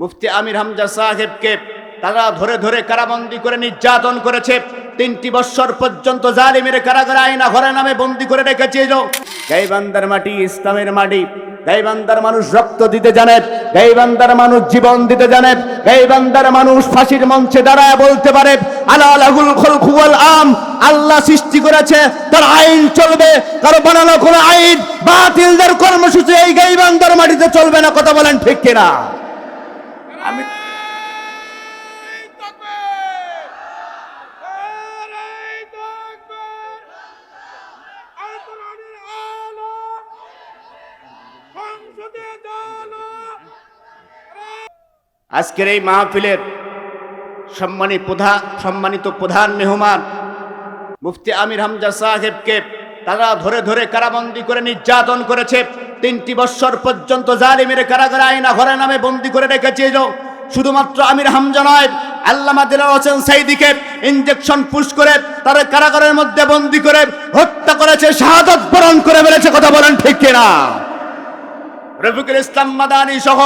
মুফতি আমির হামজা সাহেবকে তারা ধরে ধরে কারাবন্দি করে নির্যাতন করেছে। তিনটি বৎসর পর্যন্ত জালিমের কারাগারে আইনা ঘরে নামে বন্দি করে রেখেছিল। গাইবান্দার মাটি, ইসলামের মাটি। গাইবান্দার মানুষ রক্ত দিতে জানে গাইবান্দার মানুষ জীবন দিতে জানে গাইবান্দার মানুষ ফাঁসির মঞ্চে দাঁড়ায় বলতে পারে, আলা লাগুল খলকুয়াল আম। আল্লাহ সৃষ্টি করেছে, তার আইন চলবে, কারও বানানো কোনো আইন বাতিলদের কর্মসূচি এই গাইবান্দার মাটিতে চলবে না, কথা বলেন ঠিক কিনা? আমি! আজকের এই মাহফিলের সম্মানিত প্রধান সম্মানিত প্রধান মেহমান মুফতি আমির হামজা সাহেবকে তারা ধরে ধরে কারাবন্দি করে নির্যাতন করেছে। তিনটি বৎসর পর্যন্ত জালিমের কারাগারে আয়না ঘরে নামে বন্দি করে রেখেছিল। শুধুমাত্র আমির হামজা নয়, আল্লামা দিলার হোসেন সাইদিকে ইঞ্জেকশন পুশ করে তার কারাগারের মধ্যে বন্দি করে হত্যা করেছে, শাহাদত বরণ করে ফেলেছে, কথা বলেন ঠিক কিনা? রফিকুল ইসলাম মাদানি সহ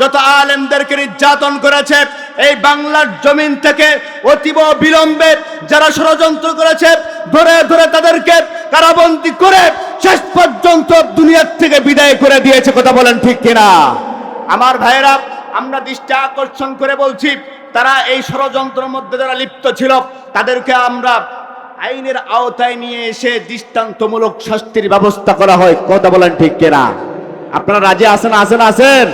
যত আলেমদেরকে নির্যাতন করেছে, এই বাংলার জমিন থেকে অতীব বিলম্বে যারা ষড়যন্ত্র করেছে, ধরে ধরে তাদেরকে কারাবন্দি করে শেষ পর্যন্ত দুনিয়ার থেকে বিদায় করে দিয়েছে, কথা বলেন ঠিক কিনা? আমার ভাইয়েরা, আমরা দৃষ্টি আকর্ষণ করে বলছি, তারা এই ষড়যন্ত্রের মধ্যে যারা লিপ্ত ছিল, তাদেরকে আমরা আইনের আওতায় নিয়ে এসে দৃষ্টান্তমূলক শাস্তির ব্যবস্থা করা হয়, কথা বলেন ঠিক কিনা? আপনারা রাজি আছেন আছেন আছেন?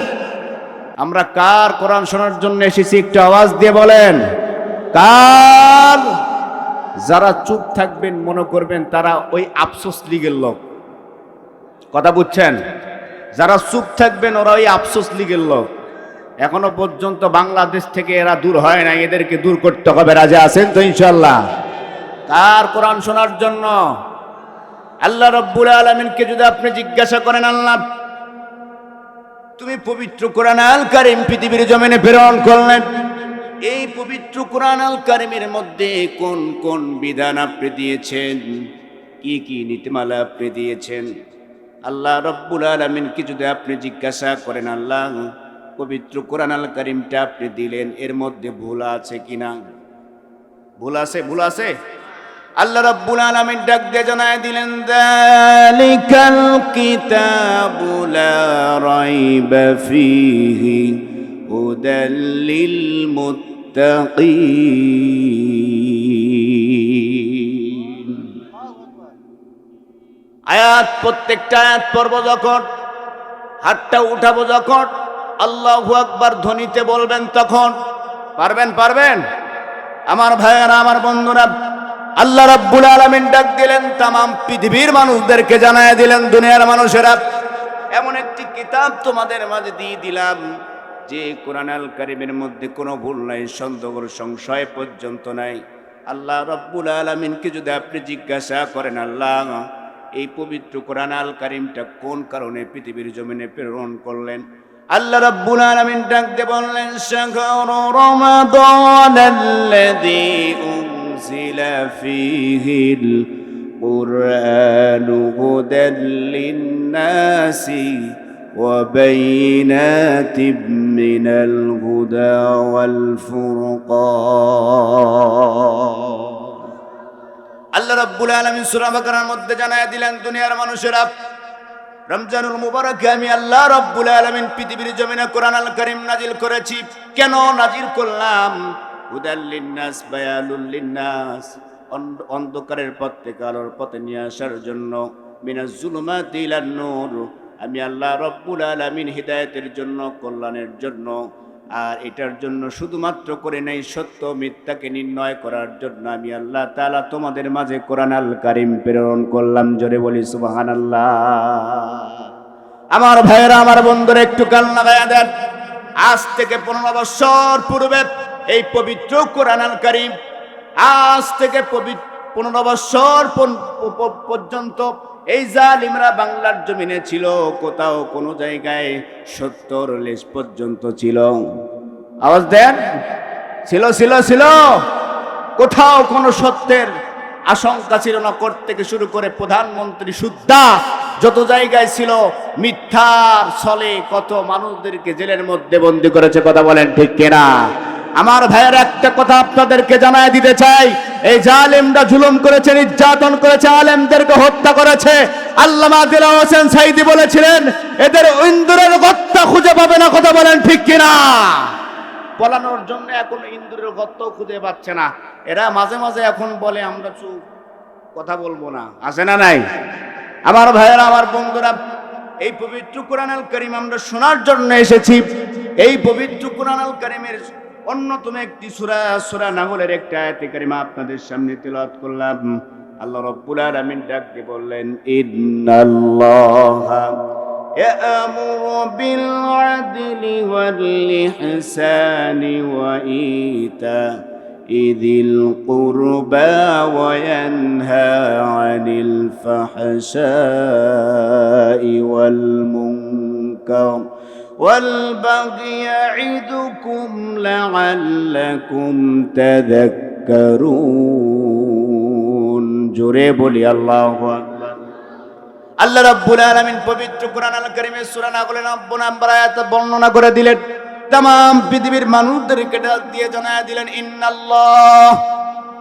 আমরা কার কোরআন শোনার জন্য এসেছি? একটু আওয়াজ দিয়ে বলেন। কার? যারা চুপ থাকবেন, মনে করবেন তারা ওই আফসোস লীগের লোক। কথা বুঝছেন? যারা চুপ থাকবেন, ওরা ওই আফসোস লীগের লোক। এখনও পর্যন্ত বাংলাদেশ থেকে এরা দূর হয় না এদেরকে দূর করতে হবে। রাজা আছেন তো ইনশাল্লাহ কার কোরআন শোনার জন্য? আল্লাহ রব্বুল আলমিনকে যদি আপনি জিজ্ঞাসা করেন, আল্লাহ তুমি পবিত্র কোরআন আল কারিম পৃথিবীর জমিনে প্রেরণ করলেন। এই পবিত্র কোরআন আল কারিমের মধ্যে কোন কোন বিধান আপনি দিয়েছেন? কি কি নীতিমালা আপনি দিয়েছেন? আল্লাহ রব্বুল আলমিনকে যদি আপনি জিজ্ঞাসা করেন, আল্লাহ, পবিত্র কোরআন আল কারিমটা আপনি দিলেন, এর মধ্যে ভুল আছে কিনা? ভুল আছে ভুল আছে? আল্লাহ রাব্বুল আলামিন ডাক দিয়ে জানায় দিলেন যালিকাল কিতাবু লা রাইবা ফীহি হুদাল লিল মুত্তাকিন আয়াত, প্রত্যেকটা আয়াত পড়ব যখন, হাতটা উঠাবো যখন, আল্লাহু আকবার ধ্বনিতে বলবেন তখন। পারবেন পারবেন? আমার ভাইয়েরা, আমার বন্ধুরা আল্লাহ রাব্বুল আলামিন ডাক দিলেন, তামাম পৃথিবীর মানুষদেরকে জানায় দিলেন, দুনিয়ার মানুষেরা। এমন একটি কিতাব তোমাদের মাঝে দিয়ে দিলাম, যে কোরআন আল কারিমের মধ্যে কোনো ভুল নাই, সন্দেহ সংশয় পর্যন্ত নাই। আল্লাহ রব্বুল আলমিনকে যদি আপনি জিজ্ঞাসা করেন, আল্লাহ, এই পবিত্র কোরআন আল কারিমটা কোন কারণে পৃথিবীর জমিনে প্রেরণ করলেন? আল্লাহ রাব্বুল আলামিন ডাক দিয়ে বললেন শাহরু রমাদান আল্লাযী উনজিলা ফীহিল কুরআনু হুদাল লিন-নাসি وبينات من الهدى والفرقان আল্লাহ রাব্বুল আলামিন সূরা বাকারার মধ্যে জানায় দিলেন দুনিয়ার মানুষেরা রমজানুল মুবারকে আমি আল্লাহ রব্বুল আলমিন পৃথিবীর জমিনে কোরআন আল করিম নাজিল করেছি কেন নাজিল করলাম অন্ধকারের পথ থেকে আলোর পথে নিয়ে আসার জন্য মিনাজ জুলুমাত ইলান নূর। আমি আল্লাহ রব্বুল আলমিন হৃদায়তের জন্য, কল্যাণের জন্য, আর এটার জন্য শুধুমাত্র করে নেই সত্য মিথ্যাকে নির্ণয় করার জন্য আমি আল্লাহ তাআলা তোমাদের মাঝে কোরআন আল কারিম প্রেরণ করলাম। জোরে বলি সুবাহান আল্লাহ আমার ভাইয়েরা, আমার বন্ধুরা, একটু কান লাগাইয়া দেন। আজ থেকে পনেরো বছর পূর্বে এই পবিত্র কোরআন কারিম আজ থেকে পবিত্র পনেরো বছর পর্যন্ত এই জালিমরা বাংলার জমিনে ছিল, কোথাও কোনো জায়গায় সত্তর লেশ পর্যন্ত ছিল। আওয়াজ দেন? ছিল ছিল ছিল। কোথাও কোনো সত্যের আশঙ্কা ছিল না কর থেকে শুরু করে প্রধানমন্ত্রী সুদ্ধা যত জায়গায় ছিল, মিথ্যার ছলে কত মানুষদেরকে জেলের মধ্যে বন্দি করেছে, কথা বলেন ঠিক কিনা? আমার ভাইয়ের একটা কথা আপনাদেরকে জানায় দিতে চাই। এই জালেমরা জুলুম করেছে, নির্যাতন করেছে, আলেমদেরকে হত্যা করেছে। আল্লামা দিলা হোসেন সাইদি বলেছিলেন, এদের ইন্দুরের গত্তা খুঁজে পাবে না, কথা বলেন ঠিক কিনা? পলানোর জন্য এখন ইন্দুরের গত্ত খুঁজে পাচ্ছে না। এরা মাঝে মাঝে এখন বলে, আমরা চুপ, কথা বলব না। আছে না নাই? আমার ভাইয়েরা, আমার বন্ধুরা, এই পবিত্র কোরআনাল করিম আমরা শোনার জন্য এসেছি। এই পবিত্র কোরআনাল করিমের অন্যতম একটি সূরা সূরা নাহলের একটা আয়াতে কারিমা আপনাদের সামনে তেলাওয়াত করলাম আল্লাহ রাব্বুল আলামিন ডাক দিয়ে বললেন ইন্নাল্লাহা يأمر بالعدل والإحسان وإيتاء ذي القربى وينهى عن الفحشاء والمنكر والبغي يعظكم لعلكم تذكرون جريب لي الله أكبر আল্লাহ রাব্বুল আলামিন পবিত্র কোরআন আল কারীমের সূরা নাগলের 90 নম্বর আয়াত বর্ণনা করে দিলেন तमाम পৃথিবীর মানুষদেরকে ডাক দিয়ে জানায় দিলেন ইন্নাল্লাহ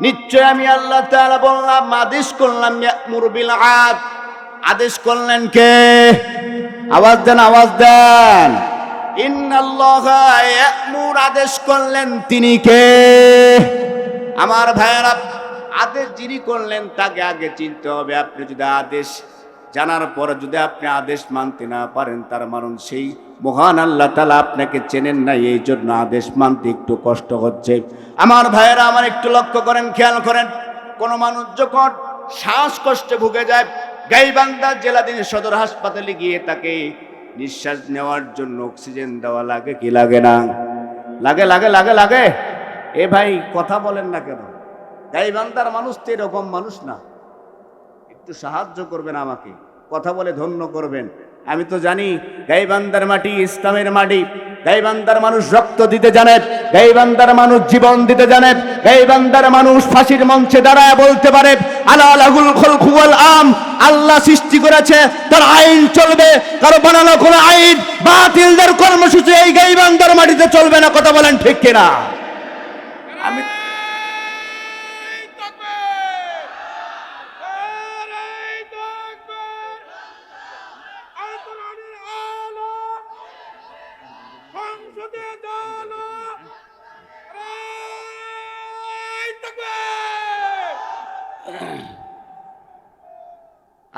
নিশ্চয় আমি আল্লাহ তাআলা বললাম আদেশ করলাম ইয়ামুরু বিল আদ আদেশ করলেন কে আওয়াজ দেন আওয়াজ দেন। আদেশ করলেন তিনি কে? আমার ভাইয়েরা আদেশ যিনি করলেন তাকে আগে চিনতে হবে। আপনি যদি আদেশ জানার পর যদি আপনি আদেশ মানতে না পারেন তার মারণ সেই মহান আল্লাহ তালা আপনাকে চেনেন না এই জন্য আদেশ মানতে একটু কষ্ট হচ্ছে। আমার ভাইয়েরা আমার একটু লক্ষ্য করেন খেয়াল করেন। কোন মানুষ যখন শ্বাসকষ্টে ভুগে যায় গাইবান্ধা জেলাধীন সদর হাসপাতালে গিয়ে তাকে নিঃশ্বাস নেওয়ার জন্য অক্সিজেন দেওয়া লাগে কি লাগে না? লাগে লাগে লাগে লাগে। এ ভাই, কথা বলেন না কেন? গাইবান্ধার মানুষ তো এরকম মানুষ না। একটু সাহায্য করবেন আমাকে। কথা বলে ধন্য করবেন। আমি তো জানি গাইবান্দার মাটি ইসলামের মাটি। গাইবান্দার মানুষ রক্ত দিতে জানে গাইবান্দার মানুষ জীবন দিতে জানে গাইবান্দার মানুষ ফাঁসির মঞ্চে দাঁড়ায় বলতে পারে আলা আম, আল্লাহ সৃষ্টি করেছে, তার আইন চলবে, কারও বানানো কোনো আইন বাতিলদের কর্মসূচি এই গাইবান্দার মাটিতে চলবে না, কথা বলেন ঠিক কিনা?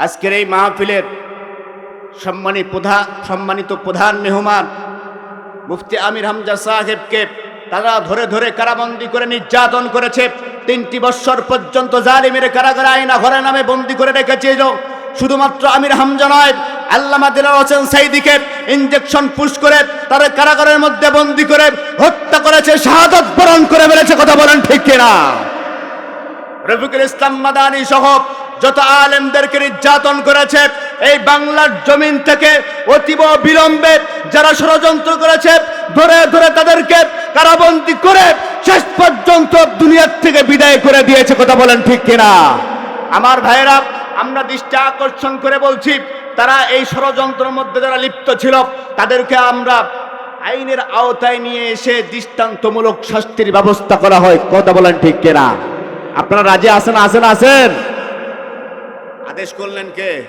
আজকের এই মাহফিলের সম্মানী প্রধান সম্মানিত প্রধান মেহমান মুফতি আমির হামজা সাহেবকে তারা ধরে ধরে কারাবন্দি করে নির্যাতন করেছে। তিনটি বৎসর পর্যন্ত জালিমের কারাগারে আইনা ঘরে নামে বন্দি করে রেখেছিল। শুধুমাত্র আমির হামজা নয়, আল্লামা দিলার হোসেন সাইদিকে ইঞ্জেকশন পুশ করে তারা কারাগারের মধ্যে বন্দি করে হত্যা করেছে, শাহাদত বরণ করে মেরেছে কথা বলেন ঠিক কিনা? রফিকুল ইসলাম মাদানী সহ যত আলেমদেরকে নির্যাতন করেছে, এই বাংলার জমিন থেকে অতীব বিলম্বে যারা ষড়যন্ত্র করেছে, ধরে ধরে তাদেরকে কারাবন্দি করে শেষ পর্যন্ত দুনিয়ার থেকে বিদায় করে দিয়েছে, কথা বলেন ঠিক কিনা? আমার ভাইয়েরা, আমরা দৃষ্টি আকর্ষণ করে বলছি, তারা এই ষড়যন্ত্রের মধ্যে যারা লিপ্ত ছিল, তাদেরকে আমরা আইনের আওতায় নিয়ে এসে দৃষ্টান্তমূলক শাস্তির ব্যবস্থা করা হয়, কথা বলেন ঠিক কিনা? আপনারা রাজি আছেন আছেন আছেন? আদেশ করলেন কে?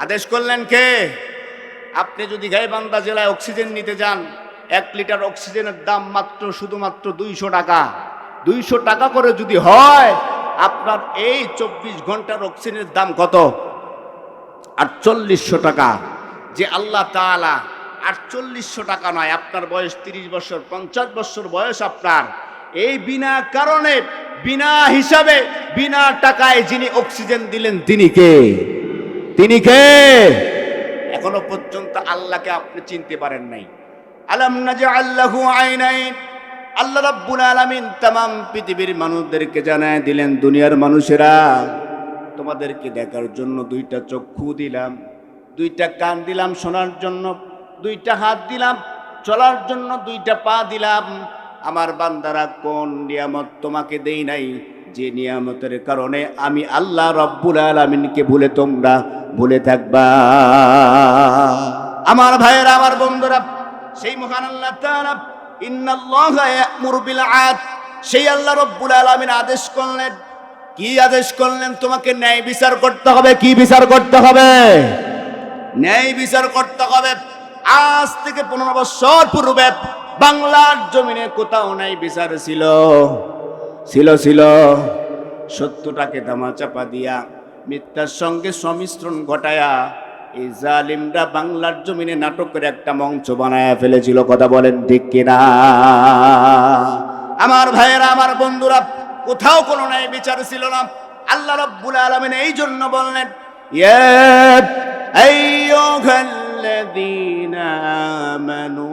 আদেশ করলেন কে? আপনি যদি গাইবান্ধা জেলায় অক্সিজেন নিতে যান, এক লিটার অক্সিজেনের দাম মাত্র শুধুমাত্র দুইশো টাকা। দুইশো টাকা করে যদি হয়, আপনার এই চব্বিশ ঘণ্টার অক্সিজেনের দাম কত? আটচল্লিশশো টাকা। যে আল্লাহ তাআলা আটচল্লিশশো টাকা নয়, আপনার বয়স তিরিশ বছর, পঞ্চাশ বছর বয়স আপনার। এই বিনা কারণে, বিনা হিসাবে, বিনা টাকায় যিনি অক্সিজেন দিলেন তিনি কে? তিনি কে? এখনও পর্যন্ত আল্লাহকে আপনি চিনতে পারেন নাই। আলম নাজআল্লাহু আইনাইন। আল্লাহ রাব্বুল আলামিন তাম পৃথিবীর মানুষদেরকে জানায় দিলেন, দুনিয়ার মানুষেরা, তোমাদেরকে দেখার জন্য দুইটা চক্ষু দিলাম, দুইটা কান দিলাম শোনার জন্য, দুইটা হাত দিলাম, চলার জন্য দুইটা পা দিলাম। আমার বান্দারা কোন নিয়ামত তোমাকে দেই নাই? যে নিয়ামতের কারণে আমি আল্লাহ রব্বুল আলমিনকে ভুলে তোমরা ভুলে থাকবা। আমার ভাইয়েরা, আমার বন্ধুরা, সেই মহান আল্লাহ তাআলা ইন্নাল্লাহা ইয়া'মুরু বিল সেই আল্লাহ রব্বুল আলামিন আদেশ করলেন। কি আদেশ করলেন? তোমাকে ন্যায় বিচার করতে হবে। কি বিচার করতে হবে? ন্যায় বিচার করতে হবে। আজ থেকে পনেরো বছর পূর্বে বাংলার জমিনে কোথাও নাই বিচার ছিল। ছিল ছিল। সত্যটাকে দামা চাপা দিয়া, মিথ্যার সঙ্গে সমিশ্রণ ঘটায়া এই জালিমরা বাংলার জমিনে নাটকের একটা মঞ্চ বানায়া ফেলেছিল, কথা বলেন ঠিক কিনা? আমার ভাইয়েরা, আমার বন্ধুরা, কোথাও কোনো নাই, বিচার ছিল না। আল্লাহ রব্বুল আলমিন এই জন্য বললেন, ইয়া আইয়ুহাল্লাযীনা আমানু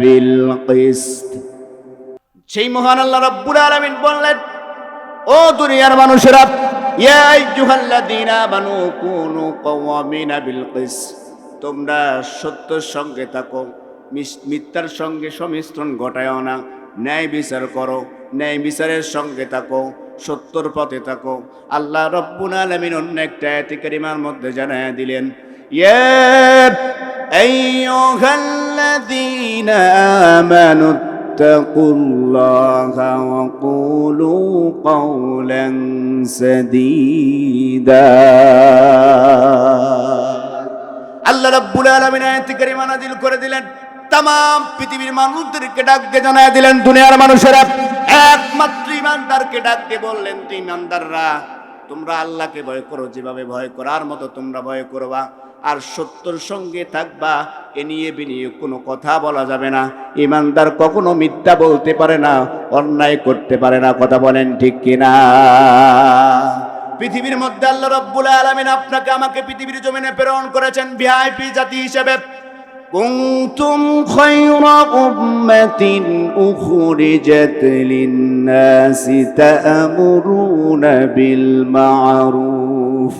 বিল কিসত সেই মহান আল্লাহ রব্বুল আলামিন বললেন, ও দুনিয়ার মানুষেরা, ইয়া আইয়ুহাল্লাযীনা আমানু কুনু কাওয়ামিনা বিল কিসত তোমরা সত্যের সঙ্গে থাকো মিথ্যার সঙ্গে সমিশ্রণ ঘটায়ও না। ন্যায় বিচার করো, ন্যায় বিচারের সঙ্গে থাকো, সত্যর পথে থাকো। আল্লাহ রব্বুল আলামিন অন্য একটা আয়াতে মধ্যে জানায়া দিলেন ইয়া আইয়ুহাল্লাযীনা আমানু তাকুল্লাহা ওয়া কুলু কাওলান সাদীদা আল্লাহ রাব্বুল আলামিন আয়াত কারিমা নাযিল করে দিলেন। তাম পৃথিবীর মানুষদেরকে ডাক দিয়ে জানায় দিলেন দুনিয়ার মানুষেরা। একমাত্র ইমানদারকে ডাক দিয়ে বললেন তুই ইমানদাররা, তোমরা আল্লাহকে ভয় করো, যেভাবে ভয় করার মতো তোমরা ভয় করবা। আর সত্যর সঙ্গে থাকবা, এ নিয়ে বিনিয়ে কোনো কথা বলা যাবে না। ইমানদার কখনো মিথ্যা বলতে পারে না, অন্যায় করতে পারে না, কথা বলেন ঠিক কিনা? পৃথিবীর মধ্যে আল্লাহ রব্বুল আলামিন আপনাকে আমাকে পৃথিবীর জমিনে প্রেরণ করেছেন ভিআইপি জাতি হিসেবে। কুনতুম খায়রা উম্মাতিন উখরিজাত লিন-নাসি তা'মুরুনা বিল মা'রুফ।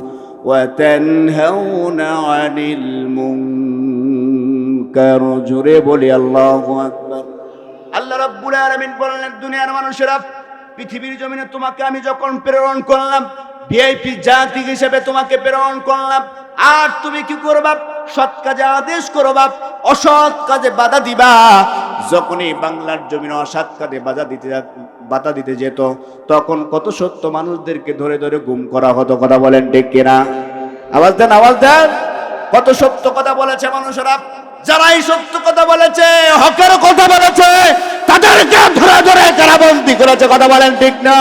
তানহাউনা 'আনিল মুনকার জোরে বলি, আল্লাহু আকবার। আল্লাহ রাব্বুল আলামিন বললেন, দুনিয়ার মানুষেরা, পৃথিবীর জমিনে তোমাকে আমি যখন প্রেরণ করলাম ভিআইপি জাতি হিসেবে তোমাকে প্রেরণ করলাম, আর তুমি কি করবা? সৎ কাজে আদেশ করবা অসৎ কাজে বাধা দিবা। যখনই বাংলার জমিনে অসৎ কাজে বাধা দিতে বাধা দিতে যেত। তখন কত সত্য মানুষদেরকে ধরে ধরে গুম করা হতো, কথা বলেন ঠিক কিনা? আওয়াজ দেন আওয়াজ দেন। কত সত্য কথা বলেছে মানুষেরা। যারা এই সত্য কথা বলেছে, হকের কথা বলেছে, তাদেরকে ধরে ধরে কারাবন্দি করেছে, কথা বলেন ঠিক না?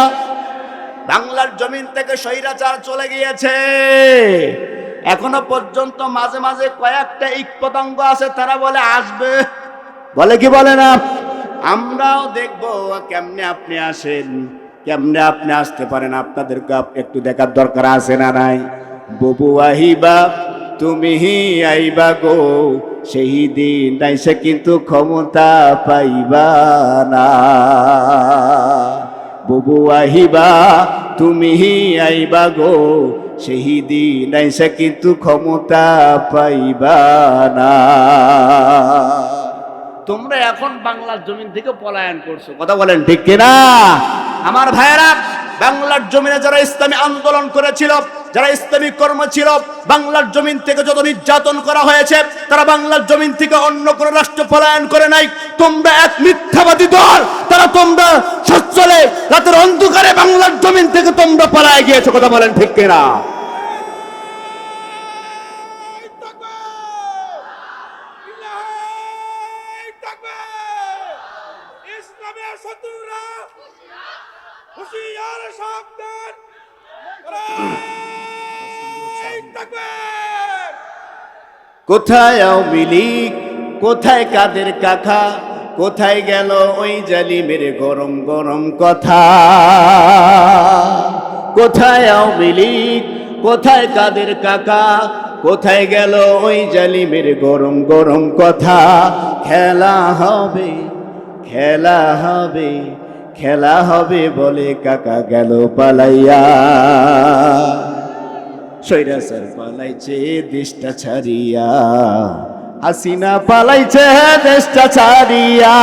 বাংলার জমিন থেকে স্বৈরাচার চলে গিয়েছে। এখনও পর্যন্ত মাঝে মাঝে কয়েকটা ইক পতঙ্গ আছে, তারা বলে, আসবে। বলে কি বলে না? আমরাও দেখব কেমনে আপনি আসেন, কেমনে আপনি আসতে পারেন আপনাদেরকে আপ- একটু দেখার দরকার আছে না নাই? ববু আহিবা, তুমি আইবা গো, সেই দিন সে কিন্তু ক্ষমতা পাইবা না। ববু আহিবা, তুমি আইবা গো, সেই দিন সে কিন্তু ক্ষমতা পাইবা না। তোমরা এখন বাংলার জমিন থেকে পলায়ন করছ। কথা বলেন ঠিক কিনা? আমার ভাইয়েরা, বাংলার জমিনে যারা ইসলামী আন্দোলন করেছিল, যারা ইসলামী কর্ম ছিল, বাংলার জমিন থেকে যত নির্যাতন করা হয়েছে, তারা বাংলার জমিন থেকে অন্য কোনো রাষ্ট্র পলায়ন করে নাই। তোমরা এক মিথ্যাবাদী দল, তারা তোমরা সচ্ছলে, রাতের অন্ধকারে বাংলার জমিন থেকে তোমরা পলায় গিয়েছো, কথা বলেন ঠিক কিনা? এই তাকবীর! কোথায় আওয়ামী কোথায় কাদের কাকা? কোথায় গেল ওই জালিমের গরম গরম কথা? কোথায় আওয়ামী কোথায় কাদের কাকা? কোথায় গেল ওই জালিমের গরম গরম কথা? খেলা হবে খেলা হবে। খেলা হবে বলে কাকা গেল পালাইয়া। সৈরাসার পালাইছে, দেশটা ছাড়িয়া। হাসিনা পালাইছে, দেশটা ছাড়িয়া।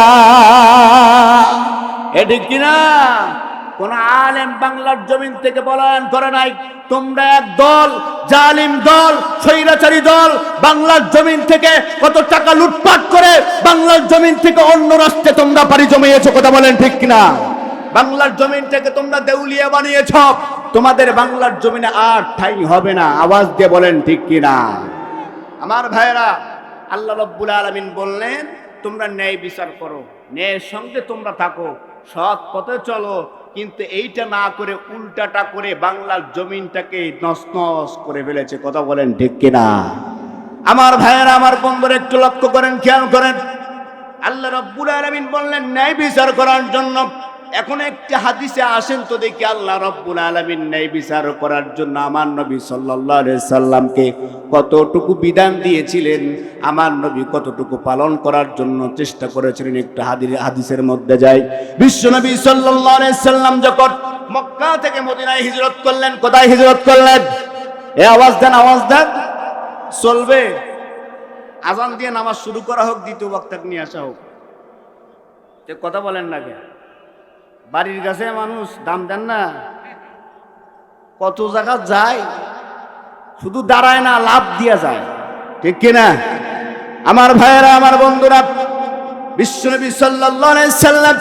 এটি কিনা? কোন আলেম বাংলার জমিন থেকে পলায়ন করে নাই। তোমরা এক দল, জালিম দল, স্বৈরাচারী দল, বাংলার জমিন থেকে কত টাকা লুটপাট করে বাংলার জমিন থেকে অন্য রাষ্ট্রে তোমরা পাড়ি জমিয়েছো কথা বলেন ঠিক কিনা? বাংলার জমিন থেকে তোমরা দেউলিয়া বানিয়েছ, তোমাদের বাংলার জমিনে আর ঠাই হবে না। আওয়াজ দিয়ে বলেন ঠিক কিনা? আমার ভাইরা আল্লাহ রব্বুল আলমিন বললেন, তোমরা ন্যায় বিচার করো, ন্যায়ের সঙ্গে তোমরা থাকো, সৎ পথে চলো কিন্তু এইটা না করে উল্টাটা করে বাংলার জমিনটাকে নস করে ফেলেছে। কথা বলেন ঠিক কিনা? আমার ভাইয়েরা, আমার বন্ধুরা, একটু লক্ষ্য করেন, খেয়াল করেন। আল্লাহ রব্বুল আলমিন বললেন, ন্যায় বিচার করার জন্য এখন একটি হাদিসে আসেন তো দেখি আল্লাহ রব্বুল আলমিন ন্যায় বিচার করার জন্য আমার নবী সাল্লাহ সাল্লামকে কতটুকু বিধান দিয়েছিলেন, আমার নবী কতটুকু পালন করার জন্য চেষ্টা করেছিলেন, একটু হাদিসের মধ্যে যাই। বিশ্বনবী সাল্লাহ সাল্লাম যখন মক্কা থেকে মদিনায় হিজরত করলেন, কোথায় হিজরত করলেন? এ আওয়াজ দেন আওয়াজ দেন। চলবে। আজান দিয়ে নামাজ শুরু করা হোক, দ্বিতীয় বক্তাকে নিয়ে আসা হোক। কথা বলেন না কেন? বাড়ির কাছে মানুষ দাম দেন না। কত জায়গা যায়, শুধু দাঁড়ায় না, লাভ দিয়া যায়। ঠিক কিনা? আমার ভাইয়েরা, আমার বন্ধুরা, বিশ্বনবী সাল্লাম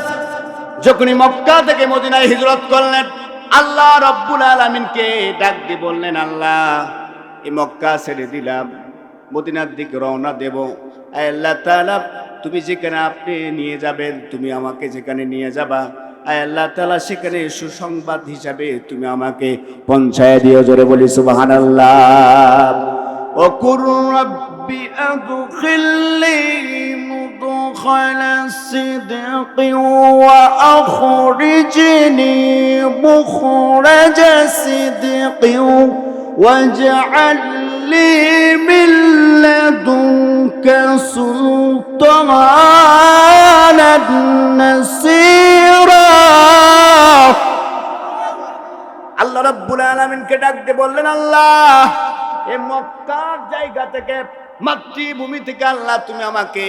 যখনই মক্কা থেকে মদিনায় হিজরত করলেন, আল্লাহ রব্বুল আলামিনকে ডাক দিয়ে বললেন, আল্লাহ এই মক্কা ছেড়ে দিলাম, মদিনার দিকে রওনা দেব। আল্লাহ তাআলা, তুমি যেখানে আপনি নিয়ে যাবেন, তুমি আমাকে যেখানে নিয়ে যাবা আল্লাহ তাআলা সেখানে সুসংবাদ হিসাবে তুমি আমাকে পৌঁছায় দিও জোরে বলি সুবহানাল্লাহ وقل رب أدخلني مدخل صدق وأخرجني مخرج صدق واجعل لي من لدنك سلطانا نصيرا আল্লাহ রাব্বুল আলামিনকে ডাক দিয়ে বললেন আল্লাহ এই মক্কার জায়গা থেকে মাতৃভূমি থেকে আল্লাহ তুমি আমাকে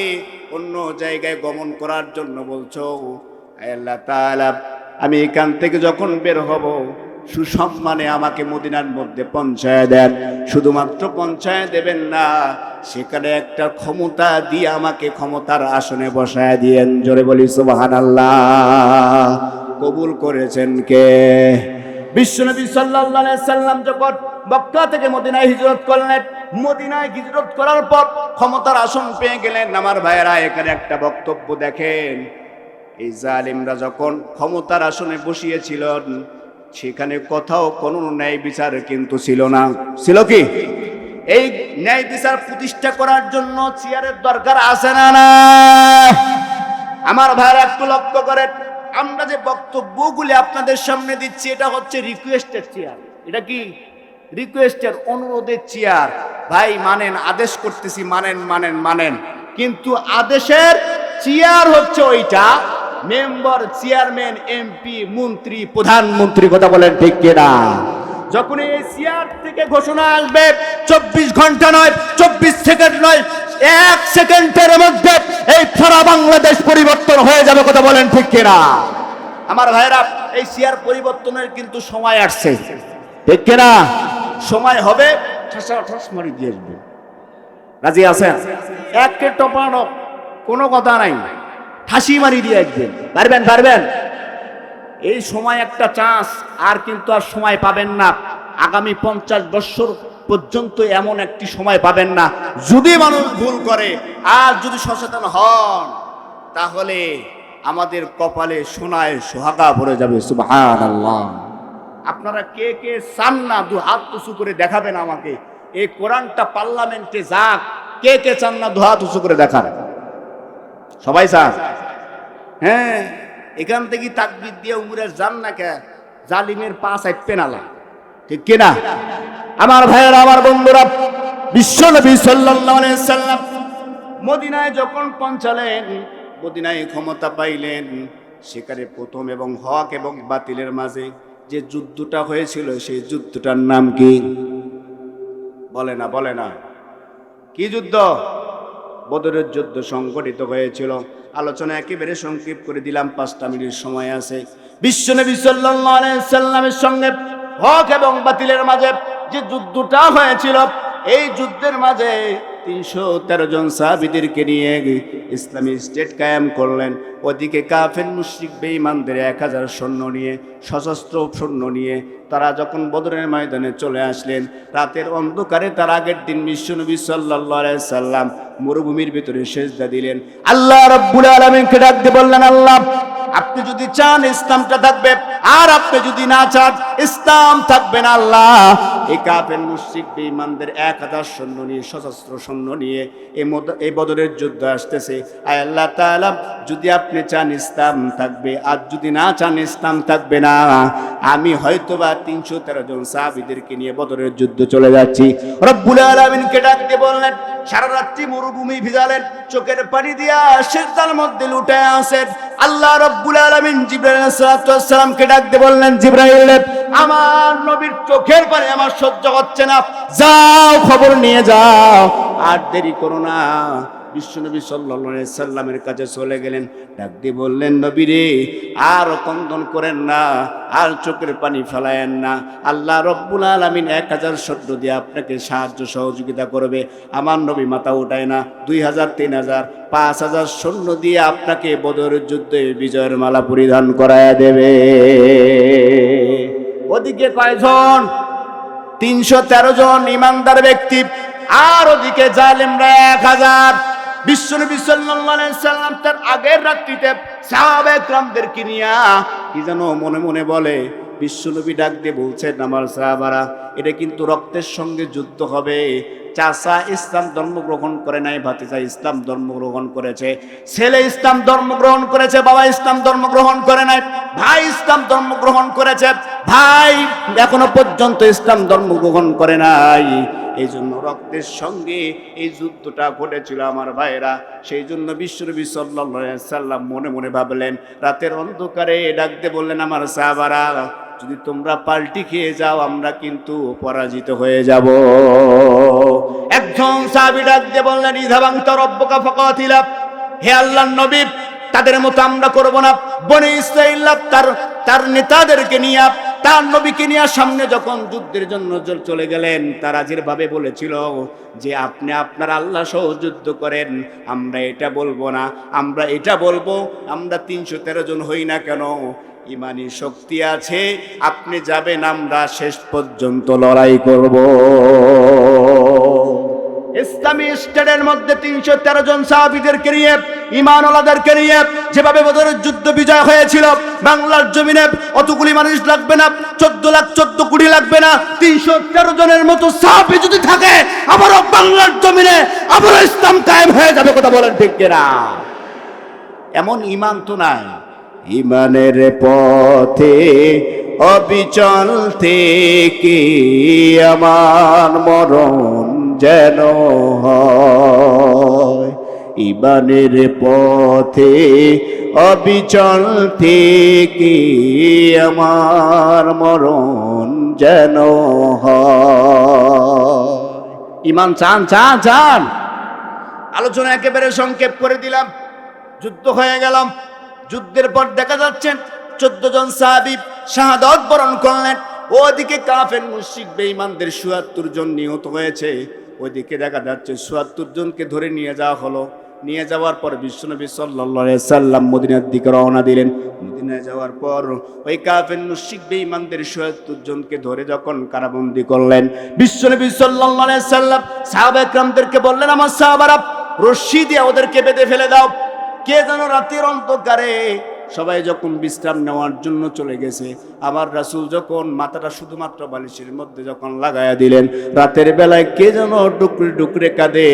অন্য জায়গায় গমন করার জন্য বলছো আয় আল্লাহ তাআলা আমি এখান থেকে যখন বের হব সুসম্মানে আমাকে মদিনার মধ্যে পৌঁছায় দেন। শুধুমাত্র পৌঁছায় দেবেন না, সেখানে একটা ক্ষমতা দিয়ে আমাকে ক্ষমতার আসনে বসায় দিয়েন। জোরে বলি, সুবহানাল্লাহ। কবুল করেছেন কে? বিশ্বনবী আলাইহি সাল্লাম যখন মক্কা থেকে মদিনায় হিজরত করলেন, মদিনায় হিজরত করার পর ক্ষমতার আসন পেয়ে গেলেন। আমার ভাইয়েরা, এখানে একটা বক্তব্য দেখেন। এই জালিমরা যখন ক্ষমতার আসনে বসিয়েছিলেন সেখানে কোথাও কোনো ন্যায় বিচার কিন্তু ছিল না। ছিল কি? এই ন্যায় বিচার প্রতিষ্ঠা করার জন্য চেয়ারের দরকার আছে না না আমার ভাইরা একটু লক্ষ্য করেন, আমরা যে বক্তব্যগুলি আপনাদের সামনে দিচ্ছি, এটা হচ্ছে রিকোয়েস্টের চেয়ার এটা কি? রিকোয়েস্টের অনুরোধের চেয়ার ভাই, মানেন, আদেশ করতেছি, মানেন মানেন মানেন। কিন্তু আদেশের চেয়ার হচ্ছে ওইটা মেম্বার, চেয়ারম্যান, এমপি, মন্ত্রী প্রধানমন্ত্রী কথা বলেন ঠিক কিনা? যখন এই থেকে ঘোষণা আসবে, চব্বিশ ঘণ্টা নয়, চব্বিশ সেকেন্ড নয়, এক সেকেন্ডের মধ্যে এই সারা বাংলাদেশ পরিবর্তন হয়ে যাবে কথা বলেন ঠিক কিনা? আমার ভাইরা এই চেয়ার পরিবর্তনের কিন্তু সময় আসছে। ঠিক কিনা? সময় হবে, ঠাসা ঠাস মারি দিয়ে আসবে। রাজি আছেন? একে টপানো কোনো কথা নাই। ঠাসি মারি দিয়ে একদিন। পারবেন পারবেন? এই সময় একটা চান্স আর কিন্তু আর সময় পাবেন না। আগামী পঞ্চাশ বছর পর্যন্ত এমন একটি সময় পাবেন না। যদি মানুষ ভুল করে, আর যদি সচেতন হন, তাহলে আমাদের কপালে সোনায় সোহাগা ভরে যাবে আপনারা কে কে চান না, দু হাত উঁচু করে দেখাবেন আমাকে। এই কোরআনটা পার্লামেন্টে যাক, কে কে চান না, দু হাত উঁচু করে দেখান। সবাই চান? হ্যাঁ এখান থেকে তাকবির দিয়ে উমরে যান না কে? জালিমের পা সাইড পেনালা ঠিক কিনা? আমার ভাইয়েরা, আমার বন্ধুরা, বিশ্ব নবী সাল্লাম মদিনায় যখন পৌঁছালেন, মদিনায় ক্ষমতা পাইলেন, সেখানে প্রথম এবং হক এবং বাতিলের মাঝে যে যুদ্ধটা হয়েছিল, সেই যুদ্ধটার নাম কি? বলে না বলে না। কি যুদ্ধ? বদরের যুদ্ধ সংগঠিত হয়েছিল। আলোচনা একেবারে সংক্ষেপ করে দিলাম, পাঁচটা মিনিট সময় আছে। সাল্লাল্লাহু আলাইহি সাল্লামের সঙ্গে হক এবং বাতিলের মাঝে যে যুদ্ধটা হয়েছিল, এই যুদ্ধের মাঝে তিনশো তেরো জন সাহাবিদেরকে নিয়ে ইসলামী স্টেট কায়েম করলেন। ওদিকে কাফের, মুশরিক, বেঈমানদের এক হাজার সৈন্য নিয়ে, সশস্ত্র সৈন্য নিয়ে তারা যখন বদরের ময়দানে চলে আসলেন, রাতের অন্ধকারে তার আগের দিন বিশ্বনবী আলাইহি সাল্লাম মরুভূমির ভিতরে সেজদা দিলেন। আল্লাহ রাব্বুল আলামিনকে ডাক দিয়ে বললেন, আল্লাহ, আপনি যদি চান ইসলামটা থাকবে, আর আপনি যদি না চান, ইসলাম থাকবে না, আল্লাহ। এই কাফের মুশরিক বেঈমানদের এক হাজার সৈন্য নিয়ে, সশস্ত্র সৈন্য নিয়ে এই বদরের যুদ্ধ আসতেছে। আয় আল্লাহ তাআলা, যদি আপনি চান ইসলাম থাকবে, আর যদি না চান ইসলাম থাকবে না, আমি হয়তোবা তিনশো তেরো জন সাহাবিদেরকে নিয়ে বদরের যুদ্ধ চলে যাচ্ছি। বললেন, সারা রাত্রি মরুভূমি ভিজালেন, চোখের পানি দিয়া মধ্যে লুটে আসেন। আল্লাহ রব্বুল আলামিন জিব্রাইল আলাইহিস সালামকে ডাক বললেন, জিব্রাইল, আমার নবীর চোখের পানি আমার সহ্য হচ্ছে না। যাও, খবর নিয়ে যাও। আর দেরি করো না। বিশ্বনবী আলাইহি সাল্লামের কাছে চলে গেলেন। ডাক দিয়ে বললেন নবী রে আর কন্দন করেন না, আর চোখের পানি ফেলায়েন না। আল্লাহ রব্বুল আলামিন এক হাজার সদ্য দিয়ে আপনাকে সাহায্য সহযোগিতা করবে। আমার নবী মাথা উঠায় না, দুই হাজার, তিন হাজার, পাঁচ হাজার সৈন্য দিয়ে আপনাকে বদরের যুদ্ধে বিজয়ের মালা পরিধান করায় দেবে। ওদিকে কয়জন? তিনশো তেরো জন ইমানদার ব্যক্তি, আর ওদিকে জালেমরা এক হাজার। বিশ্বনবী সাল্লাম তার আগের রাত্রিতে সাহাবে নিয়ে নিয়া কি যেন মনে মনে বলে, বিশ্বনবী ডাক দিয়ে বলছেন, আমার সাহাবারা, এটা কিন্তু রক্তের সঙ্গে যুদ্ধ হবে। চাচা ইসলাম ধর্ম গ্রহণ করে নাই, ভাতিজা ইসলাম ধর্ম গ্রহণ করেছে, ছেলে ইসলাম ধর্ম গ্রহণ করেছে, বাবা ইসলাম ধর্ম গ্রহণ করে নাই, ভাই ইসলাম ধর্ম গ্রহণ করেছে, ভাই এখনও পর্যন্ত ইসলাম ধর্ম গ্রহণ করে নাই। এই জন্য রক্তের সঙ্গে এই যুদ্ধটা ঘটেছিল আমার ভাইরা সেই জন্য বিশ্বনবী আলাইহি সাল্লাম মনে মনে ভাবলেন, রাতের অন্ধকারে ডাকতে বললেন, আমার সাহাবারা যদি তোমরা পাল্টি খেয়ে যাও, আমরা কিন্তু পরাজিত হয়ে যাব। একজন সাহাবী ডাক দিয়ে বললেন ইধাবাং তরব্বকা ফাকাতিলা। হে আল্লাহর নবী, তাদের মতো আমরা করব না। বনে ইসরাইল্লাহ তার তার নেতাদেরকে নিয়ে, তার নবীকে নিয়ে সামনে যখন যুদ্ধের জন্য চলে গেলেন, তারা যেভাবে বলেছিল যে, আপনি আপনার আল্লাহ সহ যুদ্ধ করেন, আমরা এটা বলব না, আমরা এটা বলব, আমরা তিনশো তেরো জন হই না কেন? ইমানি শক্তি আছে, আপনি যাবেন, আমরা শেষ পর্যন্ত লড়াই করব। ইসলামী স্টেটের মধ্যে তিনশো তেরো জন সাহাবিদেরকে নিয়ে ইমানওয়ালাদেরকে নিয়ে যেভাবে বদরের যুদ্ধ বিজয় হয়েছিল, বাংলার জমিনে অতগুলি মানুষ লাগবে না, চোদ্দ লাখ, চোদ্দ কোটি লাগবে না, তিনশো তেরো জনের মতো সাহাবি যদি থাকে, আবারও বাংলার জমিনে আবারও ইসলাম কায়েম হয়ে যাবে, কথা বলেন ঠিক কিনা? এমন ইমান তো নাই। ইমানের পথে অবিচল থেকে আমার মরণ যেন ইমানের পথে অবিচল থেকে আমার মরণ যেন ইমান চান চান চান। আলোচনা একেবারে সংক্ষেপ করে দিলাম। যুদ্ধ হয়ে গেলাম। যুদ্ধের পর দেখা যাচ্ছেন চোদ্দ জন সাহাবিব শাহাদত বরণ করলেন। ওদিকে কাফের মুশরিক বেঈমানদের চুয়াত্তর জন নিহত হয়েছে। ওইদিকে দেখা যাচ্ছে চুয়াত্তর জনকে ধরে নিয়ে যাওয়া হলো। নিয়ে যাওয়ার পর বিশ্বনবী আলাইহি সাল্লাম মদিনার দিকে রওনা দিলেন। মদিনায় যাওয়ার পর ওই কাফের মুশিক বেঈমানদের চুয়াত্তর জনকে ধরে যখন কারাবন্দি করলেন, বিশ্বনবী আলাইহি সাল্লাম সাহাবা একরামদেরকে বললেন, আমার সাহাবারা রশ্মি দিয়ে ওদেরকে বেঁধে ফেলে দাও। কে যেন রাতের অন্ধকারে সবাই যখন বিশ্রাম নেওয়ার জন্য চলে গেছে, আবার রাসুল যখন মাথাটা শুধুমাত্র বালিশের মধ্যে যখন লাগায়া দিলেন, রাতের বেলায় কে যেন ডুকরে ডুকরে কাঁদে।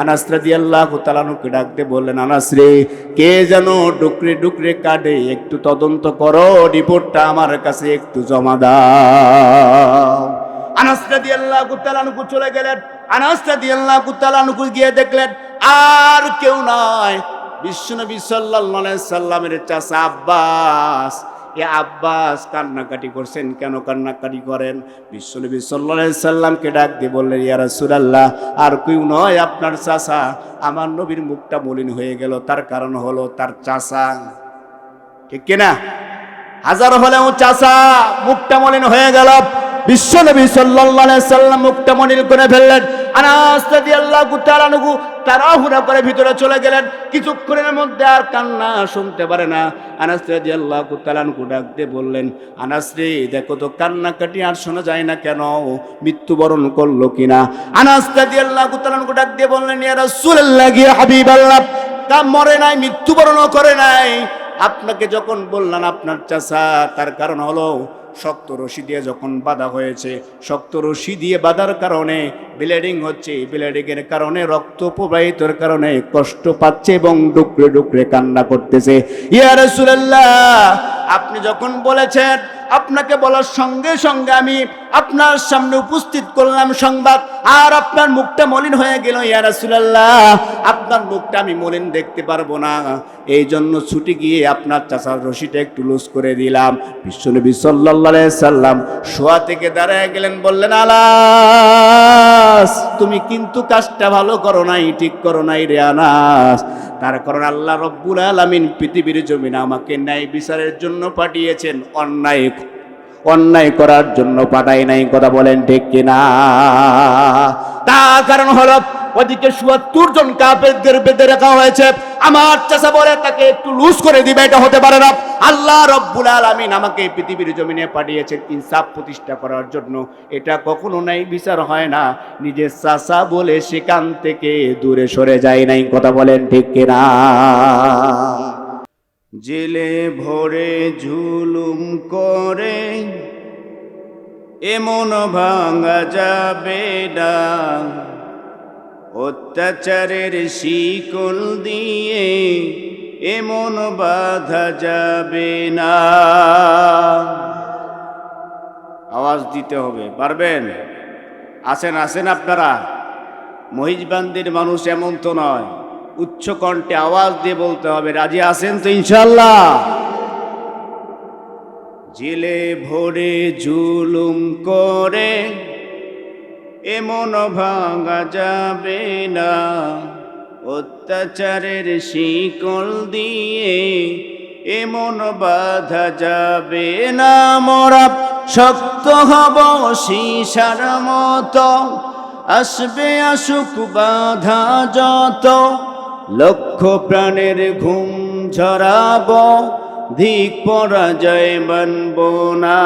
আনাসরা দিয়ে আল্লাহ তালানুকে ডাকতে বললেন, আনাস রে, কে যেন ডুকরে ডুকরে কাঁদে? একটু তদন্ত করো, রিপোর্টটা আমার কাছে একটু জমা দাও। আনাস রাদিয়াল্লাহু তাআলা আনহু চলে গেলেন। আনাস রাদিয়াল্লাহু তাআলা আনহু গিয়ে দেখলেন, আর কেউ নয় বিশ্বনবী আলাইহি সাল্লামের চাচা আব্বাস। এ আব্বাস কান্নাকাটি করছেন কেন কান্নাকাটি করেন? বিশ্বনবী সাল্লাহ সাল্লামকে ডাক দিয়ে বললেন, ইয়া রাসূলুল্লাহ, আর কেউ নয় আপনার চাচা। আমার নবীর মুখটা মলিন হয়ে গেল, তার কারণ হলো তার চাচা। ঠিক কিনা? হাজার হলেও চাচা, মুখটা মলিন হয়ে গেল। বিশ্বনবী সাল্লাল্লাহু সাল্লাম মলিন করে ফেললেন। আনাস রাদিয়াল্লাহু তাআলা নুগু তাড়াহুড়া করে ভিতরে চলে গেলেন। কিছুক্ষণের মধ্যে আর কান্না শুনতে পারে না। আনাস রাদিয়াল্লাহু তাআলা নুগু ডাক দিয়ে বললেন, আনাস রে, দেখো তো কান্নাকাটি আর শোনা যায় না কেন? মৃত্যুবরণ করল কিনা? আনাস রাদিয়াল্লাহু তাআলা নুগু ডাক দিয়ে বললেন, ইয়া রাসূলুল্লাহ, ইয়া হাবিবাল্লাহ, তা মরে নাই, মৃত্যুবরণও করে নাই। আপনাকে যখন বললাম আপনার চাচা, তার কারণ হলো শক্ত রশি দিয়ে যখন বাধা হয়েছে, শক্ত রশি দিয়ে বাধার কারণে ব্লিডিং হচ্ছে। ব্লিডিং এর কারণে রক্ত প্রবাহিতর কারণে কষ্ট পাচ্ছে এবং ডুকরে ডুকরে কান্না করতেছে। ইয়া রাসূলুল্লাহ, আপনি যখন বলেছেন আপনাকে বলার সঙ্গে সঙ্গে আমি আপনার সামনে উপস্থিত করলাম সংবাদ। আর আপনার মুখটা মলিন হয়ে গেল, ইয়া রাসূলুল্লাহ। আপনার মুখটা আমি মলিন দেখতে পারব না। এই জন্য ছুটি গিয়ে আপনার চাচার রশিটা একটু লুজ করে দিলাম। বিশ্বনবী আলাইহি সাল্লাম শোয়া থেকে দাঁড়ায় গেলেন, বললেন, আলাস, তুমি কিন্তু কাজটা ভালো করো নাই, ঠিক করো নাই রে আনাস। তার কারণ আল্লাহ রব্বুল আলামিন পৃথিবীর জমিনে আমাকে ন্যায় বিচারের জন্য পাঠিয়েছেন। অন্যায় অন্যায় করার জন্য পাঠাই নাই, কথা বলেন ঠিক কিনা? তার কারণ হলো ওদিকে সুয়াত্তর জন কাপেরদের বেঁধে রাখা হয়েছে। আমার চাষা বলে তাকে একটু লুজ করে দিবে, এটা হতে পারে না। আল্লাহ রব্বুল আলামিন আমাকে পৃথিবীর জমিনে পাঠিয়েছেন ইনসাফ প্রতিষ্ঠা করার জন্য। এটা কখনো নাই, বিচার হয় না। নিজের চাষা বলে সেখান থেকে দূরে সরে যায় নাই, কথা বলেন ঠিক কিনা? জেলে ভরে ঝুলুম করে, এমন ভাঙা যাবে না। অত্যাচারের শিকল দিয়ে এমন বাধা যাবে না। আওয়াজ দিতে হবে, পারবেন? আসেন আসেন আপনারা। মহিজবান্দির মানুষ এমন তো নয়। উচ্চ কণ্ঠে আওয়াজ দিয়ে বলতে হবে, রাজি আছেন তো ইনশাল্লাহ জেলে ভরে জুলুম করে, এমন ভাঙা যাবে না। অত্যাচারের শিকল দিয়ে এমন বাধা যাবে না। মোরা শক্ত হব শিশার মতো, আসবে আসুক বাধা যত। লক্ষ প্রাণের ঘুম ঝরাব ধিক পরাজয় মানব না।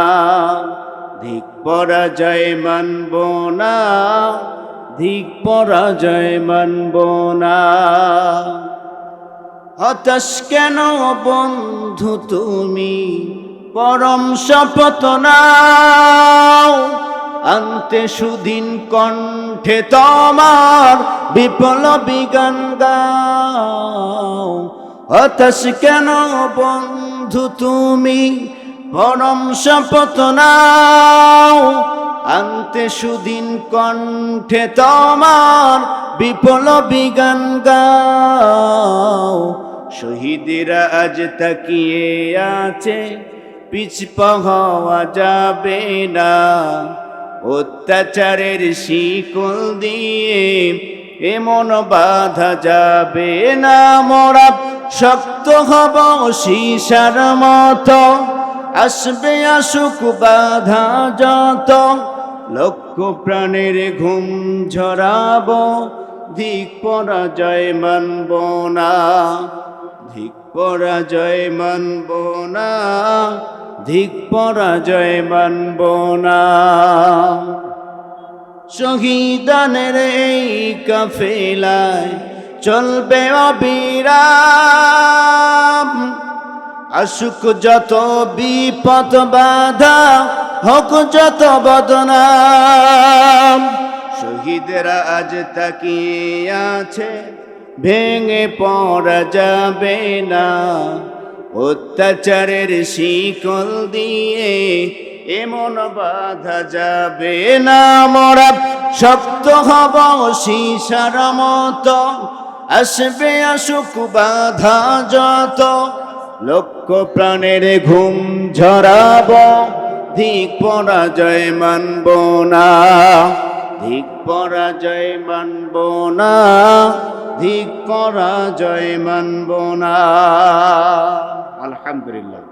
ধিক পরাজয় মানব না। ধিক পরাজয় মানব না। হতাশ কেন বন্ধু তুমি? পরম শপথ নাও। আনতে সুদিন কণ্ঠে তোমার বিপল বিগান গাও। হতাশ কেন বন্ধু তুমি? পরম শপথ নাও। আনতে সুদিন কণ্ঠে তোমার বিপল বিগান গাও। শহীদেরা আজ তাকিয়ে আছে পিছপা হওয়া যাবে না। অত্যাচারের শিকল দিয়ে এমন বাধা যাবে না মোরা, শক্ত হব শিশার মতো। আসবে আসুক বাধা যত, লক্ষ প্রাণের ঘুম ঝরাব, ধিক পরাজয় মানব না, ধিক পরাজয় মানব না, ধিক পরাজয় মানব না। শহীদানের এই কাফেলায় চলবে অবিরাম। আসুক যত বিপদ বাধা, হোক যত বদনাম। শহীদরা আজ তাকিয়ে আছে, ভেঙে পড়া যাবে না। অত্যাচারের শিকল দিয়ে এমন বাধা যাবে না মোরা। শক্ত হব শিশার মতো। আসবে আসুক বাধা যত। লক্ষ প্রাণের ঘুম ঝরাব। ধিক পরাজয় মানব না। ধিক পরাজয় মানব না। ধিক পরাজয় মানব না। আলহামদুলিল্লাহ।